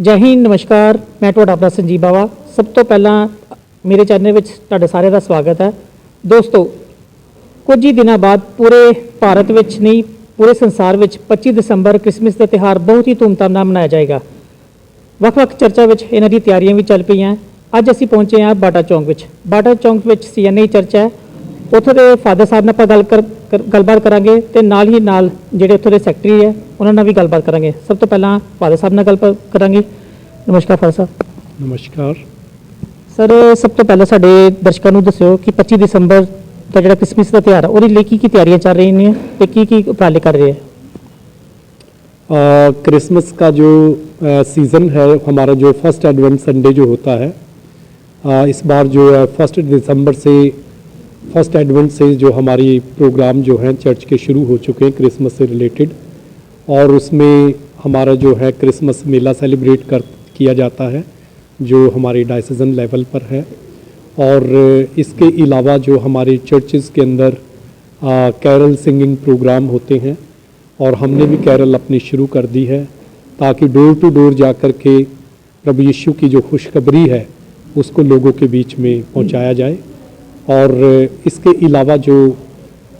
ਜੈ ਹਿੰਦ, ਨਮਸਕਾਰ। ਮੈਂ ਤੁਹਾਡਾ ਆਪਣਾ ਸੰਜੀਵ ਬਾਵਾ। ਸਭ ਤੋਂ ਪਹਿਲਾਂ ਮੇਰੇ ਚੈਨਲ ਵਿੱਚ ਤੁਹਾਡੇ ਸਾਰਿਆਂ ਦਾ ਸਵਾਗਤ ਹੈ। ਦੋਸਤੋ, ਕੁਝ ਹੀ ਦਿਨਾਂ ਬਾਅਦ ਪੂਰੇ ਭਾਰਤ ਵਿੱਚ ਨਹੀਂ, ਪੂਰੇ ਸੰਸਾਰ ਵਿੱਚ 25 ਦਸੰਬਰ ਕ੍ਰਿਸਮਸ ਦਾ ਤਿਉਹਾਰ ਬਹੁਤ ਹੀ ਧੂਮਧਾਮ ਨਾਲ ਮਨਾਇਆ ਜਾਏਗਾ। ਵੱਖ-ਵੱਖ ਚਰਚਾ ਵਿੱਚ ਇਹਨਾਂ ਦੀ ਤਿਆਰੀਆਂ ਵੀ ਚੱਲ ਪਈਆਂ। ਅੱਜ ਅਸੀਂ ਪਹੁੰਚੇ ਹਾਂ ਬਾਟਾ ਚੌਂਕ ਵਿੱਚ। ਬਾਟਾ ਚੌਂਕ ਵਿੱਚ ਸੀਐਨਏ ਚਰਚ ਹੈ। ਉੱਥੋਂ ਦੇ ਫਾਦਰ ਸਾਹਿਬ ਨਾਲ ਆਪਾਂ ਗੱਲ ਕਰ ਕਰ- ਗੱਲਬਾਤ ਕਰਾਂਗੇ ਤੇ ਨਾਲ ਹੀ ਨਾਲ ਜਿਹੜੇ ਉੱਥੋਂ ਦੇ ਸੈਕਟਰੀ ਹੈ ਉਹਨਾਂ ਨਾਲ ਵੀ ਗੱਲਬਾਤ ਕਰਾਂਗੇ ਸਭ ਤੋਂ ਪਹਿਲਾਂ ਫਾਦਰ ਸਾਹਿਬ ਨਾਲ ਗੱਲਬਾਤ ਕਰਾਂਗੇ ਨਮਸਕਾਰ ਫਾਦਰ ਸਾਹਿਬ ਨਮਸਕਾਰ ਸਰ ਸਭ ਤੋਂ ਪਹਿਲਾਂ ਸਾਡੇ ਦਰਸ਼ਕਾਂ ਨੂੰ ਦੱਸਿਓ ਕਿ 25 ਦਸੰਬਰ ਦਾ ਜਿਹੜਾ ਕ੍ਰਿਸਮਸ ਦਾ ਤਿਉਹਾਰ ਹੈ ਉਹਦੇ ਲਈ ਕੀ ਕੀ ਤਿਆਰੀਆਂ ਚੱਲ ਰਹੀਆਂ ਨੇ ਤੇ ਕੀ ਕੀ ਉਪਰਾਲੇ ਕਰ ਰਹੇ ਹੈ अ, क्रिसमस का जो सीज़न है हमारा जो फर्स्ट एडवेंट संडे जो होता है अ, इस बार जो है फर्स्ट दिसंबर से फ़र्स्ट एडवेंट से जो हमारी प्रोग्राम जो हैं, चर्च के शुरू हो चुके हैं, क्रिसमस से रिलेटेड। और उसमें हमारा जो है, क्रिसमस मेला सेलिब्रेट कर, किया जाता है, जो हमारे डायसिजन लेवल पर है। और इसके अलावा जो हमारे चर्चेज़ के अंदर कैरल सिंगिंग प्रोग्राम होते हैं, और हमने भी कैरल अपनी शुरू कर दी है, ताकि डोर टू डोर जा कर के प्रभु यीशु की जो खुशखबरी है, उसको लोगों के बीच में पहुँचाया जाए। और इसके अलावा जो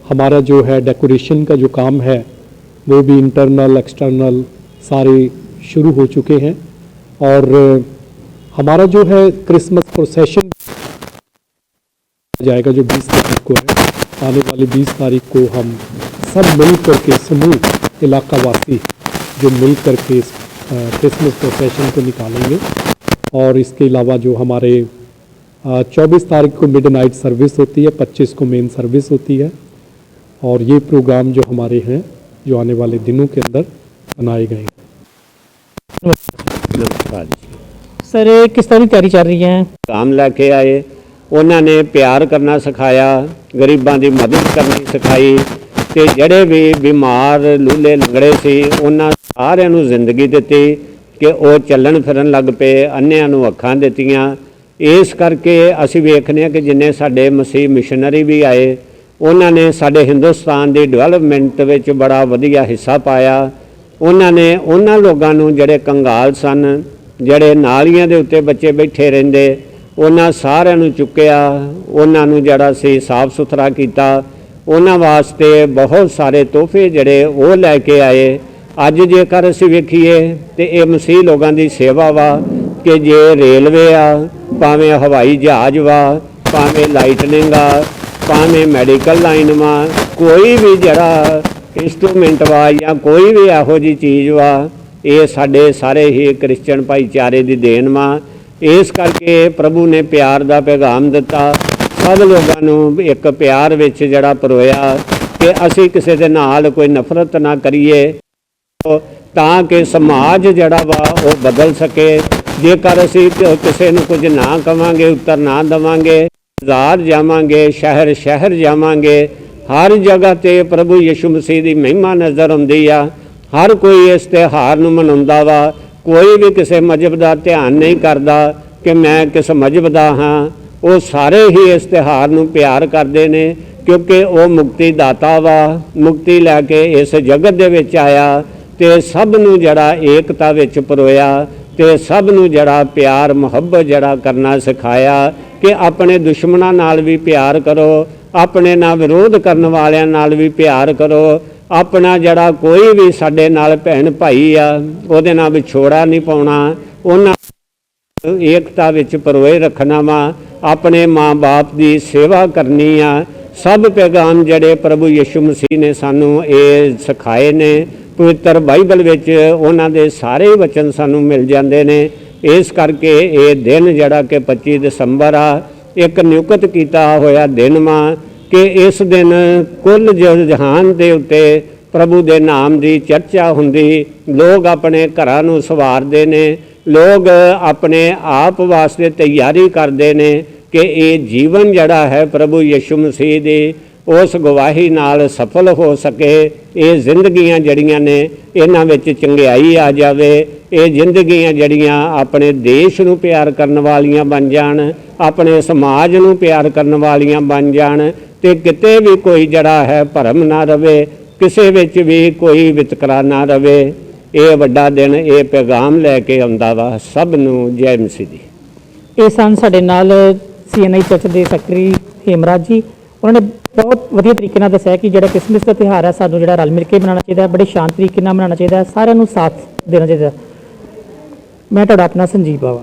हमारा जो है डेकोरेशन का जो काम है, वो भी इंटरनल एक्सटर्नल सारे शुरू हो चुके हैं। और हमारा जो है क्रिसमस प्रोसेशन जाएगा जो 20 तारीख को है। आने वाली 20 तारीख को हम सब मिल करके समूह इलाका वासी जो मिल करके क्रिसमस प्रोसेशन को निकालेंगे। और इसके अलावा जो हमारे चौबीस तारीख को मिड नाइट सर्विस होती है 25 को मेन सर्विस होती है और ये प्रोग्राम जो हमारे हैं जो आने वाले दिनों के अंदर बनाए गए हैं ਨਮਸਕਾਰ ਜੀ ਸਰ ਇਹ ਕਿਸ ਤਰ੍ਹਾਂ ਦੀ ਤਿਆਰੀ ਚੱਲ ਰਹੀ ਹੈ ਕੰਮ ਲੈ ਕੇ ਆਏ ਉਹਨਾਂ ਨੇ ਪਿਆਰ ਕਰਨਾ ਸਿਖਾਇਆ ਗਰੀਬਾਂ ਦੀ ਮਦਦ ਕਰਨੀ ਸਿਖਾਈ ਤੇ ਜਿਹੜੇ ਵੀ ਬਿਮਾਰ ਲੂਲੇ ਲੰਗੜੇ ਸੀ ਉਹਨਾਂ ਸਾਰਿਆਂ ਨੂੰ ਜ਼ਿੰਦਗੀ ਦਿੱਤੀ ਕਿ ਉਹ ਚੱਲਣ ਫਿਰਨ ਲੱਗ ਪਏ ਅੰਨਿਆਂ ਨੂੰ ਅੱਖਾਂ ਦਿੱਤੀਆਂ ਇਸ ਕਰਕੇ ਅਸੀਂ ਵੇਖਦੇ ਹਾਂ ਕਿ ਜਿੰਨੇ ਸਾਡੇ ਮਸੀਹ ਮਿਸ਼ਨਰੀ ਵੀ ਆਏ, ਉਹਨਾਂ ਨੇ ਸਾਡੇ ਹਿੰਦੁਸਤਾਨ ਦੀ ਡਿਵੈਲਪਮੈਂਟ ਵਿੱਚ ਬੜਾ ਵਧੀਆ ਹਿੱਸਾ ਪਾਇਆ। ਉਹਨਾਂ ਨੇ ਉਹਨਾਂ ਲੋਕਾਂ ਨੂੰ ਜਿਹੜੇ ਕੰਗਾਲ ਸਨ, ਜਿਹੜੇ ਨਾਲੀਆਂ ਦੇ ਉੱਤੇ ਬੱਚੇ ਬੈਠੇ ਰਹਿੰਦੇ, ਉਹਨਾਂ ਸਾਰਿਆਂ ਨੂੰ ਚੁੱਕਿਆ, ਉਹਨਾਂ ਨੂੰ ਜਿਹੜਾ ਸੀ ਸਾਫ਼ ਸੁਥਰਾ ਕੀਤਾ। ਉਹਨਾਂ ਵਾਸਤੇ ਬਹੁਤ ਸਾਰੇ ਤੋਹਫੇ ਜਿਹੜੇ ਉਹ ਲੈ ਕੇ ਆਏ। ਅੱਜ ਜੇਕਰ ਅਸੀਂ ਵੇਖੀਏ ਤੇ ਇਹ ਮਸੀਹ ਲੋਕਾਂ ਦੀ ਸੇਵਾ ਵਾ ਕਿ ਜੇ ਰੇਲਵੇ ਆ, ਭਾਵੇਂ ਹਵਾਈ ਜਹਾਜ਼ ਵਾ, ਭਾਵੇਂ ਲਾਈਟਨਿੰਗ ਆ, ਭਾਵੇਂ ਮੈਡੀਕਲ ਲਾਈਨ ਵਾ, ਕੋਈ ਵੀ ਜਿਹੜਾ ਇਨਸਟਰੂਮੈਂਟ ਵਾ ਜਾਂ ਕੋਈ ਵੀ ਇਹੋ ਜੀ ਚੀਜ਼ ਵਾ, ਇਹ ਸਾਡੇ ਸਾਰੇ ਹੀ ਕ੍ਰਿਸਚੀਅਨ ਭਾਈਚਾਰੇ ਦੀ ਦੇਣ ਵਾ। ਇਸ ਕਰਕੇ ਪ੍ਰਭੂ ਨੇ ਪਿਆਰ ਦਾ ਪੈਗਾਮ ਦਿੱਤਾ। ਸਭ ਲੋਕਾਂ ਨੂੰ ਇੱਕ ਪਿਆਰ ਵਿੱਚ ਜਿਹੜਾ ਪਰੋਇਆ ਕਿ ਅਸੀਂ ਕਿਸੇ ਦੇ ਨਾਲ ਕੋਈ ਨਫ਼ਰਤ ਨਾ ਕਰੀਏ, ਤਾਂ ਕਿ ਸਮਾਜ ਜਿਹੜਾ ਵਾ ਉਹ ਬਦਲ ਸਕੇ। ਜੇਕਰ ਅਸੀਂ ਕਿਸੇ ਨੂੰ ਕੁਝ ਨਾ ਕਵਾਂਗੇ, ਉੱਤਰ ਨਾ ਦਵਾਂਗੇ, ਬਾਜ਼ਾਰ ਜਾਵਾਂਗੇ, ਸ਼ਹਿਰ ਸ਼ਹਿਰ ਜਾਵਾਂਗੇ, ਹਰ ਜਗ੍ਹਾ ਤੇ ਪ੍ਰਭੂ ਯਿਸੂ ਮਸੀਹ ਦੀ ਮਹਿਮਾ ਨਜ਼ਰ ਆਉਂਦੀ ਆ। ਹਰ ਕੋਈ ਇਸ ਤਿਉਹਾਰ ਨੂੰ ਮਨਾਉਂਦਾ ਵਾ। ਕੋਈ ਵੀ ਕਿਸੇ ਮਜਬ ਦਾ ਧਿਆਨ ਨਹੀਂ ਕਰਦਾ ਕਿ ਮੈਂ ਕਿਸ ਮਜਬ ਦਾ ਹਾਂ। ਉਹ ਸਾਰੇ ਹੀ ਇਸ ਤਿਉਹਾਰ ਨੂੰ ਪਿਆਰ ਕਰਦੇ ਨੇ, ਕਿਉਂਕਿ ਉਹ ਮੁਕਤੀ ਦਾਤਾ ਵਾ। ਮੁਕਤੀ ਲੈ ਕੇ ਇਸ ਜਗਤ ਦੇ ਵਿੱਚ ਆਇਆ ਤੇ ਸਭ ਨੂੰ ਜਿਹੜਾ ਏਕਤਾ ਵਿੱਚ ਪਰੋਇਆ। ਤੇ ਸਭ ਨੂੰ ਜਿਹੜਾ ਪਿਆਰ, ਮੁਹੱਬਤ ਜਿਹੜਾ ਕਰਨਾ ਸਿਖਾਇਆ ਕਿ ਆਪਣੇ ਦੁਸ਼ਮਣਾਂ ਨਾਲ ਵੀ ਪਿਆਰ ਕਰੋ, ਆਪਣੇ ਨਾਲ ਵਿਰੋਧ ਕਰਨ ਵਾਲਿਆਂ ਨਾਲ ਵੀ ਪਿਆਰ ਕਰੋ, ਆਪਣਾ ਜਿਹੜਾ ਕੋਈ ਵੀ ਸਾਡੇ ਨਾਲ ਭੈਣ ਭਾਈ ਆ, ਉਹਦੇ ਨਾਲ ਵਿਛੋੜਾ ਨਹੀਂ ਪਾਉਣਾ, ਉਹਨਾਂ ਏਕਤਾ ਵਿੱਚ ਪਰੋਏ ਰੱਖਣਾ ਵਾ, ਆਪਣੇ ਮਾਂ-ਬਾਪ ਦੀ ਸੇਵਾ ਕਰਨੀ ਆ, ਸਭ ਪੈਗਾਮ ਜਿਹੜੇ ਪ੍ਰਭੂ ਯਿਸੂ ਮਸੀਹ ਨੇ ਸਾਨੂੰ ਇਹ ਸਿਖਾਏ ਨੇ ਪਵਿੱਤਰ ਬਾਈਬਲ ਵਿੱਚ ਉਹਨਾਂ ਦੇ ਸਾਰੇ ਵਚਨ ਸਾਨੂੰ ਮਿਲ ਜਾਂਦੇ ਨੇ। ਇਸ ਕਰਕੇ ਇਹ ਦਿਨ ਜਿਹੜਾ ਕਿ 25 ਦਸੰਬਰ ਆ, ਇੱਕ ਨਿਯੁਕਤ ਕੀਤਾ ਹੋਇਆ ਦਿਨ ਵਾ ਕਿ ਇਸ ਦਿਨ ਕੁੱਲ ਜ- ਜਹਾਨ ਦੇ ਉੱਤੇ ਪ੍ਰਭੂ ਦੇ ਨਾਮ ਦੀ ਚਰਚਾ ਹੁੰਦੀ। ਲੋਕ ਆਪਣੇ ਘਰਾਂ ਨੂੰ ਸਵਾਰਦੇ ਨੇ। ਲੋਕ ਆਪਣੇ ਆਪ ਵਾਸਤੇ ਤਿਆਰੀ ਕਰਦੇ ਨੇ ਕਿ ਇਹ ਜੀਵਨ ਜਿਹੜਾ ਹੈ ਪ੍ਰਭੂ ਯਿਸੂ ਮਸੀਹ ਦੀ ਉਸ ਗਵਾਹੀ ਨਾਲ ਸਫਲ ਹੋ ਸਕੇ। ਇਹ ਜ਼ਿੰਦਗੀਆਂ ਜਿਹੜੀਆਂ ਨੇ, ਇਹਨਾਂ ਵਿੱਚ ਚੰਗਿਆਈ ਆ ਜਾਵੇ। ਇਹ ਜ਼ਿੰਦਗੀਆਂ ਜਿਹੜੀਆਂ ਆਪਣੇ ਦੇਸ਼ ਨੂੰ ਪਿਆਰ ਕਰਨ ਵਾਲੀਆਂ ਬਣ ਜਾਣ, ਆਪਣੇ ਸਮਾਜ ਨੂੰ ਪਿਆਰ ਕਰਨ ਵਾਲੀਆਂ ਬਣ ਜਾਣ ਤੇ ਕਿਤੇ ਵੀ ਕੋਈ ਜਿਹੜਾ ਹੈ ਭਰਮ ਨਾ ਰਵੇ, ਕਿਸੇ ਵਿੱਚ ਵੀ ਕੋਈ ਵਿਤਕਰਾ ਨਾ ਰਵੇ। ਇਹ ਵੱਡਾ ਦਿਨ, ਇਹ ਪੈਗਾਮ ਲੈ ਕੇ ਆਉਂਦਾ ਵਾ। ਸਭ ਨੂੰ ਜੈ ਮਸੀਹ ਦੀ। ਇਹ ਸਨ ਸਾਡੇ ਨਾਲ ਸੀਐਨਆਈ ਚਰਚ ਦੇ ਸੈਕਟਰੀ ਹੇਮਰਾਜ ਜੀ। ਉਹਨਾਂ ਨੇ ਬਹੁਤ ਵਧੀਆ ਤਰੀਕੇ ਨਾਲ ਦੱਸਿਆ ਕਿ ਜਿਹੜਾ ਕ੍ਰਿਸਮਸ ਦਾ ਤਿਉਹਾਰ ਹੈ ਸਾਨੂੰ ਜਿਹੜਾ ਰਲ ਮਿਲ ਕੇ ਮਨਾਉਣਾ ਚਾਹੀਦਾ ਹੈ ਬੜੇ ਸ਼ਾਂਤ ਤਰੀਕੇ ਨਾਲ ਮਨਾਉਣਾ ਚਾਹੀਦਾ ਹੈ ਸਾਰਿਆਂ ਨੂੰ ਸਾਥ ਦੇਣਾ ਚਾਹੀਦਾ। ਮੈਂ ਤੁਹਾਡਾ ਆਪਣਾ ਸੰਜੀਵ ਬਾਵਾ।